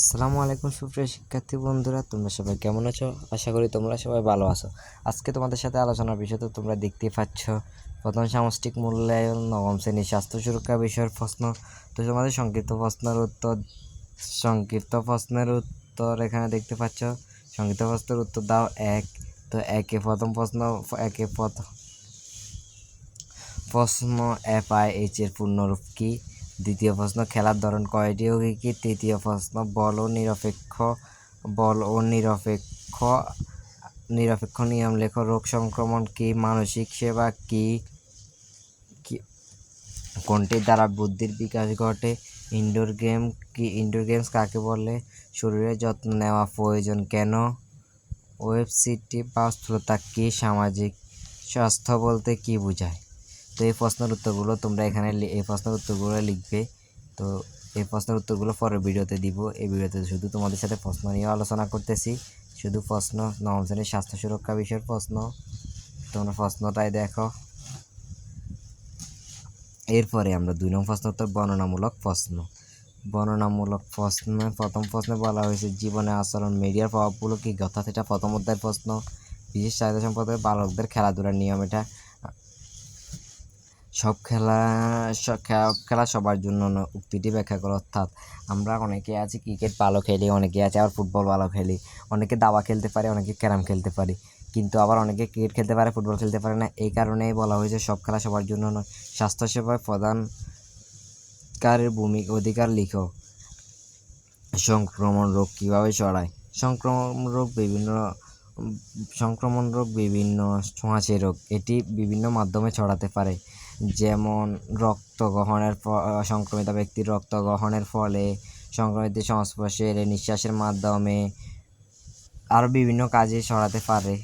আসসালামু আলাইকুম সুপ্রিয় শিক্ষার্থী বন্ধুরা, তোমরা সবাই কেমন আছো? আশা করি তোমরা সবাই ভালো আছো। আজকে তোমাদের সাথে আলোচনার বিষয় তো তোমরা দেখতেই পাচ্ছ। প্রথম সামষ্টিক মূল্যায়ন, নবম শ্রেণির স্বাস্থ্য সুরক্ষা বিষয়ের প্রশ্ন। তো তোমাদের সংক্ষিপ্ত প্রশ্নের উত্তর, সংক্ষিপ্ত প্রশ্নের উত্তর এখানে দেখতে পাচ্ছ। সংক্ষিপ্ত প্রশ্নের উত্তর দাও এক। তো একে প্রথম প্রশ্ন, একে প্রথম প্রশ্ন এফ আই এইচ এর পূর্ণরূপ কী? দ্বিতীয় প্রশ্ন, খেলার ধরন কয়টি? ও কী কী তৃতীয় প্রশ্ন, বল ও নিরপেক্ষ, বল ও নিরপেক্ষ নিরপেক্ষ নিয়ম লেখ, রোগ সংক্রমণ কি, মানসিক সেবা কি কোনটির দ্বারা বুদ্ধির বিকাশ ঘটে ইনডোর গেম কি ইনডোর গেমস কাকে বলে শরীরের যত্ন নেওয়া প্রয়োজন কেন ওয়েবসাইটটি বা স্থূলতা কি, সামাজিক স্বাস্থ্য বলতে কি বোঝায়? তো এই প্রশ্নের উত্তরগুলো তোমরা এখানে এই প্রশ্নের উত্তরগুলো লিখবে। তো এই প্রশ্নের উত্তরগুলো পরের ভিডিওতে দিব। এই ভিডিওতে শুধু তোমাদের সাথে প্রশ্ন নিয়ে আলোচনা করতেছি। শুধু প্রশ্ন, নবম শ্রেণির স্বাস্থ্য সুরক্ষা বিষয়ের প্রশ্ন। তোমরা প্রশ্নটাই দেখো। এরপরে আমরা দুই নম্বর প্রশ্ন উত্তর, বর্ণনামূলক প্রশ্ন। বর্ণনামূলক প্রশ্নে, প্রথম প্রশ্নে বলা হয়েছে, জীবনে আচরণ মিডিয়ার প্রভাবগুলো কি অর্থাৎ এটা প্রথম অধ্যায়ের প্রশ্ন। বিশেষ চাহিদা সম্পর্কে বালকদের খেলাধুলার নিয়ম এটা। সব খেলা খেলা সবার জন্য নয় উক্তিটি ব্যাখ্যা করো। অর্থাৎ আমরা অনেকে আছি ক্রিকেট ভালো খেলি, অনেকে আছে আবার ফুটবল ভালো খেলি, অনেকে দাবা খেলতে পারে, অনেকে ক্যারাম খেলতে পারে। কিন্তু আবার অনেকে ক্রিকেট খেলতে পারে ফুটবল খেলতে পারে না। এই কারণেই বলা হয়েছে সব খেলা সবার জন্য নয় স্বাস্থ্যসেবায় প্রধানকারের ভূমিকা অধিকার লিখো। সংক্রমণ রোগ কীভাবে ছড়ায়? সংক্রমণ রোগ বিভিন্ন সংক্রমণ রোগ বিভিন্ন ছোঁয়াচে রোগ, এটি বিভিন্ন মাধ্যমে ছড়াতে পারে। যেমন রক্ত গ্রহণের সংক্রমিত ব্যক্তির রক্ত গ্রহণের ফলে সংক্রমিত সংস্পর্শে এলে নিঃশ্বাসের মাধ্যমে আরও বিভিন্ন কাজে ছড়াতে পারে।